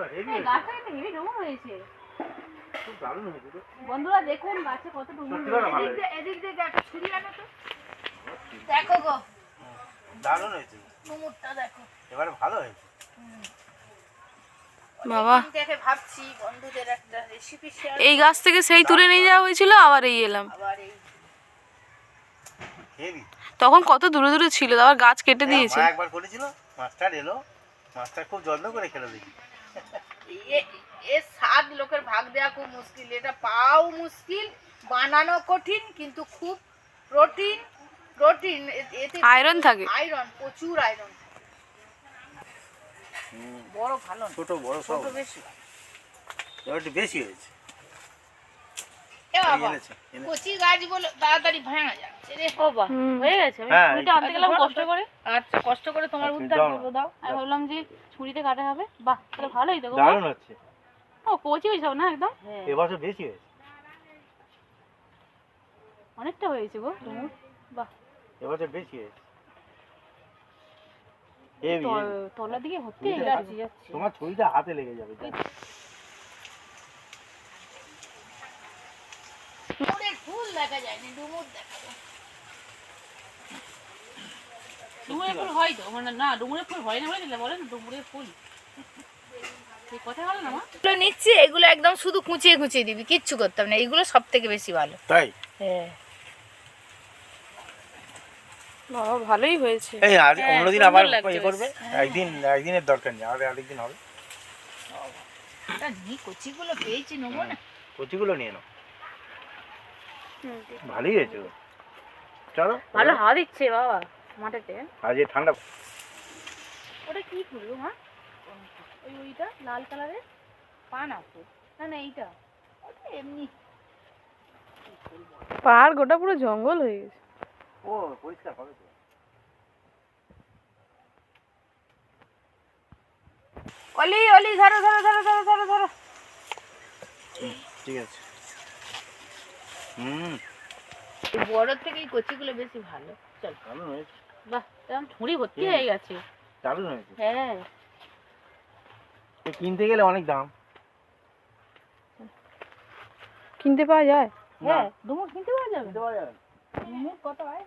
গাছটা কিন্তু হেভি ডুমুর হয়েছে। খুব দারুণ হয়েছে তো। বন্ধুরা দেখুন গাছে কত ডুমুর সত্যি কথা ভালো হয়েছে এদিক দিয়ে দেখ ছুরি আনো তো। দেখো গো। দারুণ হয়েছে। ডুমুরটা দেখো। এবারে ভালো হয়েছে। বাবা। অনেকদিন ভাবছি বন্ধুদের একটা রেসিপি শেয়ার এই গাছ থেকে সেই তুলে নিয়ে যাওয়া হয়েছিল আবার এই এলাম। আবার এই। হেভি তখন কত দূরে দূরে ছিল আবার গাছ কেটে দিয়েছে। একবার করেছিল মাস্টার এলো মাস্টার খুব যত্ন করে খেলে দেখি। এ- এ সাত লোকের ভাগ দেওয়া খুব মুশকিল। এটা পাও মুশকিল বানানো কঠিন কিন্তু খুব প্রোটিন প্রোটিন এতে আয়রন থাকে। আয়রন প্রচুর আয়রন বড় ভালো ছোট বড় সব। বেশি। বেশি হয়েছে এ বাবা এনেছে, এনেছে। কচি গাছ তাড়াতাড়ি ভাঙা যাচ্ছে রে ও হয়ে গেছে? আমি হ্যাঁ, ছুরিটা আনতে গেলাম কষ্ট করে। আচ্ছা কষ্ট করে তোমার আচ্ছা, উদ্ধার করব দাও। আমি ভাবলাম যে ছুরিতে কাটা হবে। বাহ তাহলে ভালোই তো দারুণ হচ্ছে। ও কচি হয়েছে না একদম? হ্যাঁ। এবছর বেশি হয়েছে। অনেকটা হয়েছে গো বাহ। এবছর বেশি হয়েছে। তলার দিকে হয়ে তোমার ছুরিটা হাতে লেগে যাবে জানো? ডুমুরের ফুল দেখা যায়নি ডুমুর দেখা যায় ডুমুরের ফুল হয় তো মানে না ডুমুরের ফুল হয় না বলে দিলে বলে না ডুমুরের ফুল। এগুলো নিচ্ছি এগুলো একদম শুধু কুচিয়ে কুচিয়ে দিবি কিচ্ছু করতাম না এগুলো সব থেকে বেশি ভালো। তাই? হ্যাঁ। বাবা ভালোই হয়েছে। এই হ্যাঁ, অন্যদিন আবার ইয়ে করবে? একদিন একদিনের দরকার নেই আর আরেকদিন হবে। কচিগুলো পেয়েছি নেব না কচিগুলো নিয়ে নাও। ভালোই হয়েছে। চলো ভালো হাওয়া দিচ্ছে বাবা মাঠেতে। আজ এই ঠান্ডা ওটা কি ফুল গো মা? ওই ওইটা লাল কালারের? পান আপু না না এইটা। ওটা এমনি। পাহাড় গোটা পুরো জঙ্গল হয়ে গেছে। ও পরিষ্কার হবে তো। অলি অলি ধরো ধরো ধরো ধরো ধরো ধরো। ঠিক আছে। হুম। এই বড় থেকে এই কচিগুলো বেশি ভালো। চল। দারুণ হয়েছে। বাহ এরকম ঠুঁড়ি ভর্তি হয়ে গেছে। দারুণ হয়েছে। হ্যাঁ। কিনতে গেলে অনেক দাম। কিনতে পাওয়া যায়? হ্যাঁ ডুমুর কিনতে পাওয়া যাবে। কিনতে পাওয়া যাবে। না। ডুমুর কত হয়।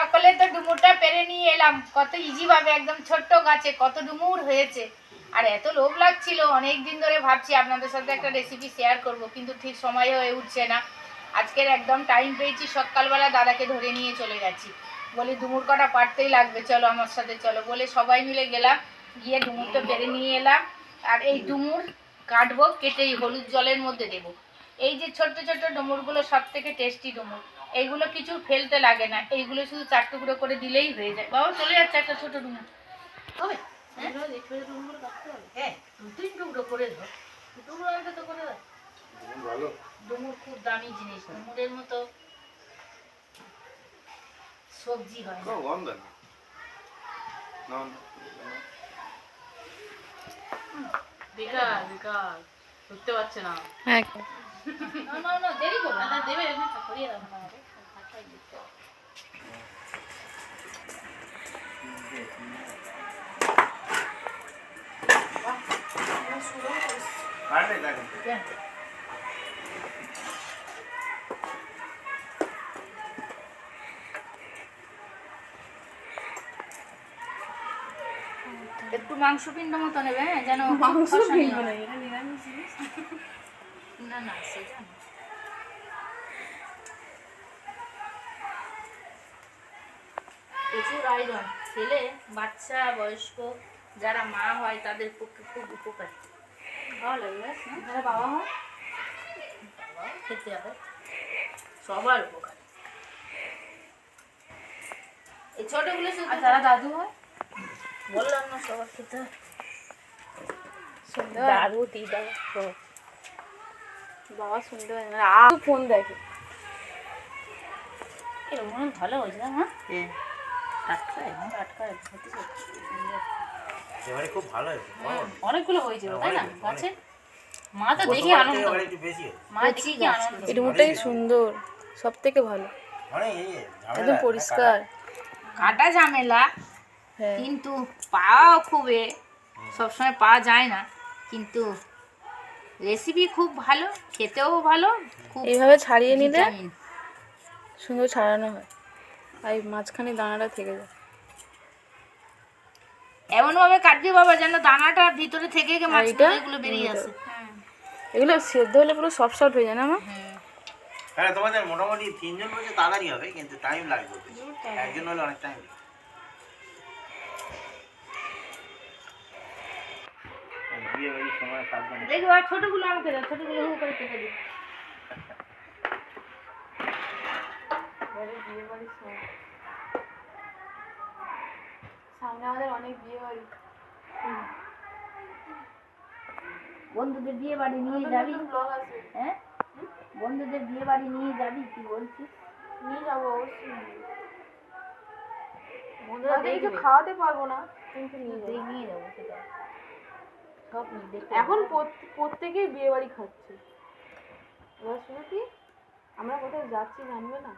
সকলে তো ডুমুরটা পেরে নিয়ে এলাম। কত ইজি ভাবে, একদম ছোট্ট গাছে, কত ডুমুর হয়েছে। আর এত লোভ লাগছিল অনেক দিন ধরে ভাবছি আপনাদের সাথে একটা রেসিপি শেয়ার করব, কিন্তু ঠিক সময় হয়ে উঠছে না। আজকের একদম টাইম পেয়েছি, সকালবেলা দাদাকে ধরে নিয়ে চলে গেছি। বলি, ডুমুর কটা পারতেই লাগবে, চলো আমার সাথে, চলো। বলে সবাই মিলে গেলাম, গিয়ে ডুমুরটা পেরে নিয়ে এলাম। আর এই ডুমুর কাটবো কেটে হলুদ জলের মধ্যে দেবো। এই যে ছোট্ট ছোট্ট ডুমুরগুলো সব থেকে টেস্টি ডুমুর। এইগুলো কিছু ফেলতে লাগে না। এইগুলো শুধু চার টুকরো করে দিলেই হয়ে যায়। বাবা চলে যাচ্ছে একটা ছোট ডুমুর হবে? হ্যাঁ? হ্যাঁ তিন টুকরো করে টুকরো আগে তো করে ডুমুর খুব দামি জিনিস। ডুমুরের মতো সবজি হয় না। বেকার বেকার। ধরতে পারছে না। হ্যাঁ। না না না দেরি করো না দাদা দেবে এখানে করিয়ে দাও না আমাকে। দেখো একটু মাংস পিণ্ড মতো নেবে হ্যাঁ যেন মাংস নেই কিনবো না। না সেটা না। প্রচুর আয়রন ছেলে বাচ্চা বয়স্ক যারা মা হয় তাদের পক্ষে খুব উপকারী। ভালো লাগে যারা বাবা হয় খেতে হবে। সবার উপকার। এই ছোটগুলো শুধু যারা দাদু হয়? বললাম না সবার খেতে দাদু দিদা বাবা শুনতে পায় না। আ ফোন দেখে। এরকম ভালো হয়েছে না মা টাটকা একদম টাটকা খেতে সত্যি সুন্দর। এবারে খুব ভালো হয়েছে অনেকগুলো হয়েছে তাই না। গাছে? মা তো দেখে আনন্দ। মা দেখে কি আনন্দ। এই ডুমুরটাই সুন্দর সব থেকে ভালো একদম পরিষ্কার। কাটা। ঝামেলা হ্যাঁ। কিন্তু পাওয়া খুব এ সবসময় পাওয়া যায় না কিন্তু রেসিপি খুব ভালো খেতেও ভালো খুব এইভাবে ছাড়িয়ে নিলে সুন্দর ছাড়ানো হয়। আর মাঝখানে দানাটা থেকে যায়। এমন ভাবে কাটবি বাবা যেন দানাটা ভিতরে থেকে গিয়ে মাছ এইটা? এগুলো বেরিয়ে আসে। এগুলো সেদ্ধ হলে পুরো সফট সফট হয়ে যায় না মা? হ্যাঁ। তোমাদের মোটামুটি তিনজন বলছে তাড়াতাড়ি হবে কিন্তু টাইম লাগবে একজন হলে অনেক টাইম বিয়ে বাড়ির সময় সাবধানে দেখো আর ছোটগুলো আমাকে দাও ছোটগুলো হু করে কেটে দিই। সামনে আমাদের অনেক বিয়ে বাড়ি। বন্ধুদের বিয়ে বাড়ি নিয়ে যাবি? হ্যাঁ? বন্ধুদের বিয়ে বাড়ি নিয়ে যাবি কি বলছিস? নিয়ে যাব অবশ্যই বন্ধুরা কিছু খাওয়াতে পারব না কিন্তু নিয়ে নিয়ে যাব সেটা। সব এখন প্রত্যেকেই বিয়ে বাড়ি খাচ্ছে। এবার শুনে কি আমরা কোথায় যাচ্ছি জানবে না?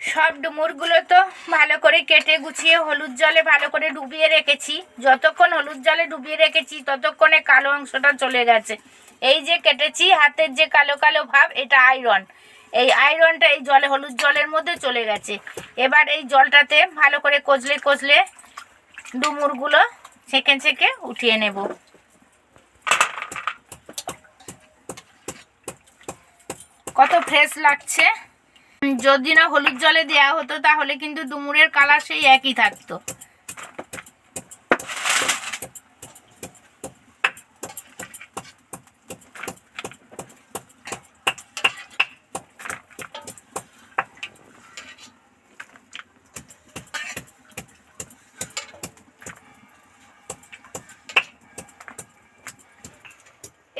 সব ডুমুরগুলো তো ভালো করে কেটে গুছিয়ে হলুদ জলে ভালো করে ডুবিয়ে রেখেছি। যতক্ষণ হলুদ জলে ডুবিয়ে রেখেছি ততক্ষণে কালো অংশটা চলে গেছে। এই যে কেটেছি হাতের যে কালো কালো ভাব এটা আয়রন। এই আয়রনটা এই জলে হলুদ জলের মধ্যে চলে গেছে। এবার এই জলটাতে ভালো করে কচলে কচলে ডুমুরগুলো ছেঁকে ছেঁকে উঠিয়ে নেব। কত ফ্রেশ লাগছে। যদি না হলুদ জলে দেওয়া হতো, তাহলে কিন্তু ডুমুরের কালার সেই একই থাকতো।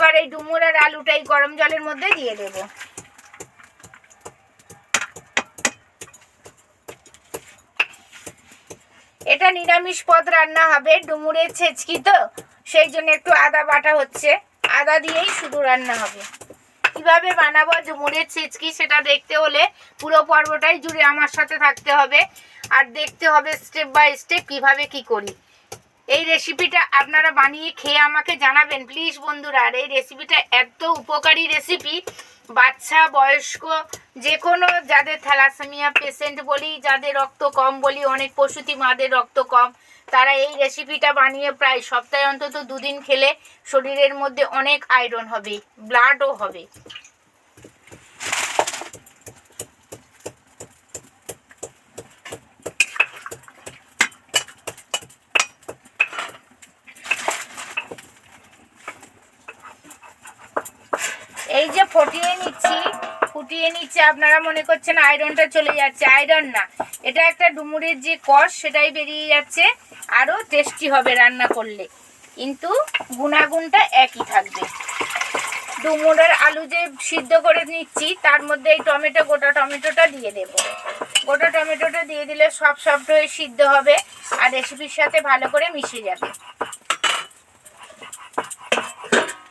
এবার এই ডুমুর আর আলুটাই গরম জলের মধ্যে দিয়ে দেবো। এটা নিরামিষ পদ রান্না হবে, ডুমুরের ছেচকি তো, সেই জন্য একটু আদা বাটা হচ্ছে। আদা দিয়েই শুধু রান্না হবে। কীভাবে বানাবো ডুমুরের ছেচকি সেটা দেখতে হলে পুরো পর্বটাই জুড়ে আমার সাথে থাকতে হবে। আর দেখতে হবে স্টেপ বাই স্টেপ কীভাবে কি করি। এই রেসিপিটা আপনারা বানিয়ে খেয়ে আমাকে জানাবেন প্লিজ বন্ধুরা। আর এই রেসিপিটা এত উপকারী রেসিপি বাচ্চা, বয়স্ক যে কোনো যাদের থ্যালাসেমিয়া পেশেন্ট বলি, যাদের রক্ত কম বলি, অনেক প্রসূতি মাদের রক্ত কম, তারা এই রেসিপিটা বানিয়ে প্রায় সপ্তাহে অন্তত দুদিন খেলে শরীরের মধ্যে অনেক আয়রন হবে ব্লাডও হবে এই যে ফুটিয়ে নিচ্ছি ফুটিয়ে নিচ্ছে, আপনারা মনে করছেন আয়রনটা চলে যাচ্ছে। আয়রন না, এটা একটা ডুমুরের যে কষ, সেটাই বেরিয়ে যাচ্ছে। আরও টেস্টি হবে রান্না করলে। কিন্তু গুণাগুণটা একই থাকবে। ডুমুরের আলু যে সিদ্ধ করে নিচ্ছি, তার মধ্যে এই টমেটো, গোটা টমেটোটা দিয়ে দেব। গোটা টমেটোটা দিয়ে দিলে সব সফট হয়ে সিদ্ধ হবে, আর রেসিপির সাথে ভালো করে মিশে যাবে।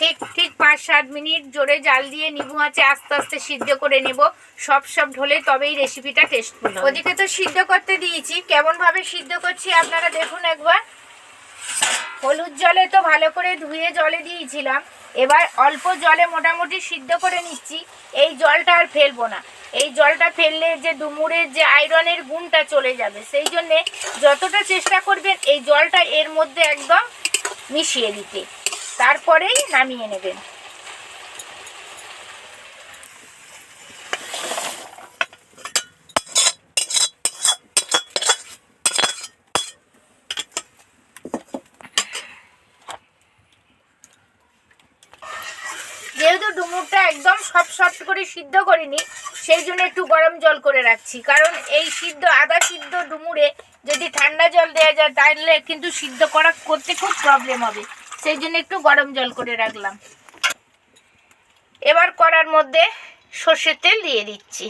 ঠিক ঠিক পাঁচ সাত মিনিট জোরে জাল দিয়ে নিবু আছে আস্তে আস্তে সিদ্ধ করে নেব। সব সব ঢলে তবেই রেসিপিটা টেস্টফুল ওদিকে তো সিদ্ধ করতে দিয়েছি। কেমন ভাবে সিদ্ধ করছি আপনারা দেখুন একবার। হলুদ জলে তো ভালো করে ধুয়ে জলে দিয়েছিলাম। এবার অল্প জলে মোটামুটি সিদ্ধ করে নিচ্ছি। এই জলটা আর ফেলব না। এই জলটা ফেললে যে ডুমুরের যে আয়রনের গুণটা চলে যাবে, সেই জন্যে যতটা চেষ্টা করবেন এই জলটা এর মধ্যে একদম মিশিয়ে দিতে। তারপরেই নামিয়ে নেবেন। যেহেতু ডুমুরটা একদম সব সফট করে সিদ্ধ করিনি, সেই জন্য একটু গরম জল করে রাখছি। কারণ এই সিদ্ধ, আদা সিদ্ধ ডুমুরে যদি ঠান্ডা জল দেওয়া যায়, তাহলে কিন্তু সিদ্ধ করা করতে খুব প্রবলেম হবে। সেই জন্য একটু গরম জল করে রাখলাম। এবার করার মধ্যে সর্ষের তেল দিয়ে দিচ্ছি।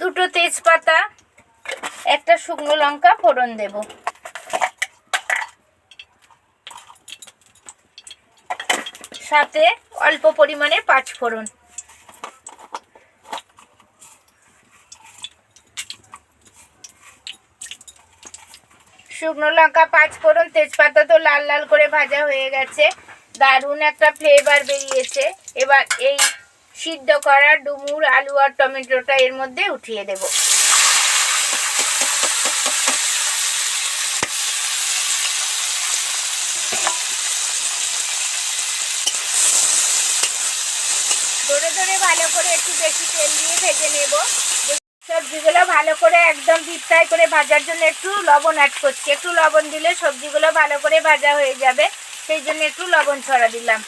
দুটো তেজপাতা, একটা শুকনো লঙ্কা ফোড়ন দেব। সাথে অল্প পরিমাণে পাঁচ ফোড়ন। শুকনো লঙ্কা পাঁচ ফোড়ন, তেজপাতা তো লাল লাল করে ভাজা হয়ে গেছে। দারুণ একটা ফ্লেভার বেরিয়েছে। এবার এই সিদ্ধ করা ডুমুর, আলু আর টমেটোটা এর মধ্যে উঠিয়ে দেব। ধরে ধরে ভালো করে একটু বেশি তেল দিয়ে ভেজে নেব। সবজিগুলো ভালো করে একদম ডিপ ফ্রাই করে ভাজার জন্য একটু লবণ অ্যাড করছি। একটু লবণ দিলে সবজিগুলো ভালো করে ভাজা হয়ে যাবে। সেই জন্য একটু লবণ ছড়া দিলাম।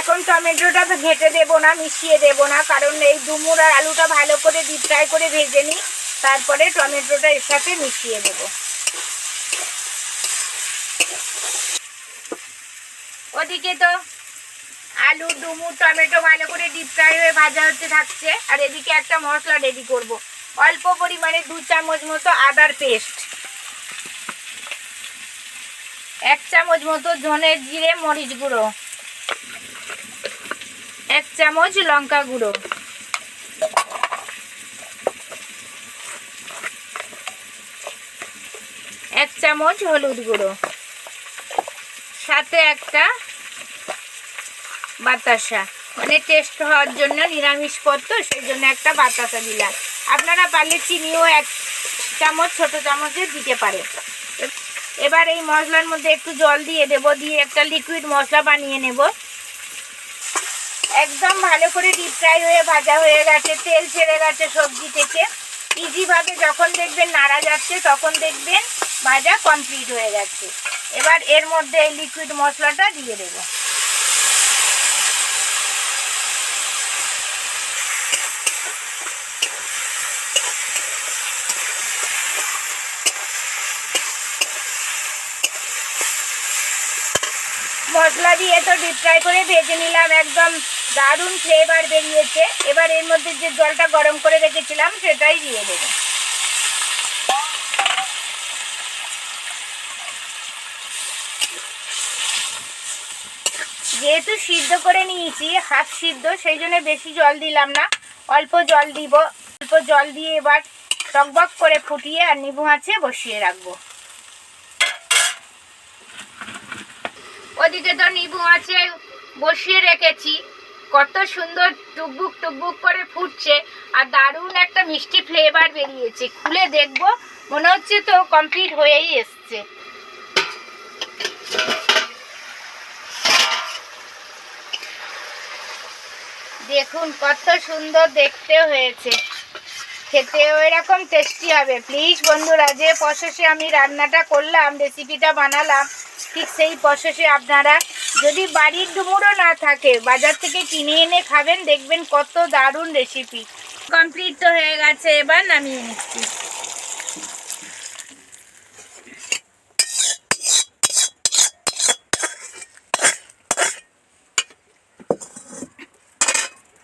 এখন টমেটোটা ঘেটে দেব না, মিশিয়ে দেব না, কারণ এই ডুমুর আর আলুটা ভালো করে ডিপ ফ্রাই করে ভেজে নিই। তারপরে টমেটোটা এর সাথে মিশিয়ে দেব। ওদিকে তো আলু, ডুমুর, টমেটো ভালো করে ডিপ ফ্রাই হয়ে ভাজা হতে থাকছে। আর এদিকে একটা মশলা রেডি করব। অল্প পরিমাণে দু চামচ মতো আদার পেস্ট এক চামচ মতো ধনের জিরে, মরিচ গুঁড়ো। এক চামচ লঙ্কা গুঁড়ো। এক চামচ হলুদ গুঁড়ো। সাথে একটা বাতাসা। মানে টেস্ট হওয়ার জন্য নিরামিষ পত্র সেই জন্য একটা বাতাসা দিলাম। আপনারা পারলে চিনিও এক চামচ, ছোট চামচে দিতে পারে এবার এই মশলার মধ্যে একটু জল দিয়ে দেব, দিয়ে একটা লিকুইড মশলা বানিয়ে নেব। একদম ভালো করে ডিপ ফ্রাই হয়ে, ভাজা হয়ে গেছে, তেল ছেড়ে গেছে সবজি থেকে। ইজিভাবে যখন দেখবেন নাড়া যাচ্ছে, তখন দেখবেন ভাজা কমপ্লিট হয়ে গেছে। এবার এর মধ্যে এই লিকুইড মশলাটা দিয়ে দেবো। মশলা দিয়ে তো ডিপ ফ্রাই করে ভেজে নিলাম, একদম দারুণ ফ্লেভার বেরিয়েছে। এবার এর মধ্যে যে জলটা গরম করে রেখেছিলাম, সেটাই দিয়ে দেবো। যেহেতু সিদ্ধ করে নিয়েছি হাফ সিদ্ধ, সেই জন্য বেশি জল দিলাম না। অল্প জল দিব, অল্প জল দিয়ে এবার টকবক করে ফুটিয়ে আর নিবু আছে বসিয়ে রাখব। ওদিকে তো নিবু আছে বসিয়ে রেখেছি। কত সুন্দর টুকবুক টুকবুক করে ফুটছে আর দারুণ একটা মিষ্টি ফ্লেভার বেরিয়েছে। খুলে দেখব, মনে হচ্ছে তো কমপ্লিট হয়েই এসছে। দেখুন, কত সুন্দর দেখতে হয়েছে। খেতেও এরকম টেস্টি হবে। প্লিজ বন্ধুরা, যে প্রসেসে আমি রান্নাটা করলাম রেসিপিটা বানালাম, ঠিক সেই প্রসেসে আপনারা যদি বাড়ির ডুমুরও না থাকে, বাজার থেকে কিনে এনে খাবেন, দেখবেন কত দারুণ রেসিপি কমপ্লিট তো হয়ে গেছে, এবার নামিয়ে নিচ্ছি।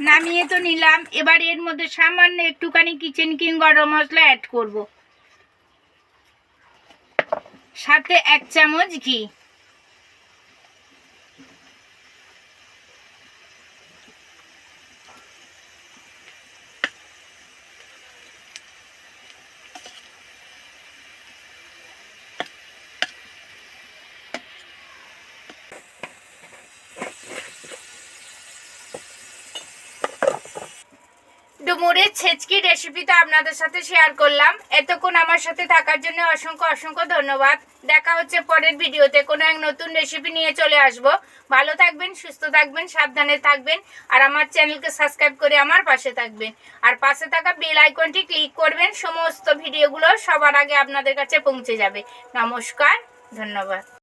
নামিয়ে তো নিলাম। এবার এর মধ্যে সামান্য একটুখানি কিচেন কিং গরম মশলা অ্যাড করব। সাথে এক চামচ ঘি। ডুমুরের ছেচকি রেসিপিটা আপনাদের সাথে শেয়ার করলাম। এতক্ষণ আমার সাথে থাকার জন্য অসংখ্য অসংখ্য ধন্যবাদ। দেখা হচ্ছে পরের ভিডিওতে। কোনো এক নতুন রেসিপি নিয়ে চলে আসব। ভালো থাকবেন, সুস্থ থাকবেন, সাবধানে থাকবেন। আর আমার চ্যানেলকে সাবস্ক্রাইব করে আমার পাশে থাকবেন। আর পাশে থাকা বেল আইকনটি ক্লিক করবেন। সমস্ত ভিডিওগুলো সবার আগে আপনাদের কাছে পৌঁছে যাবে। নমস্কার, ধন্যবাদ।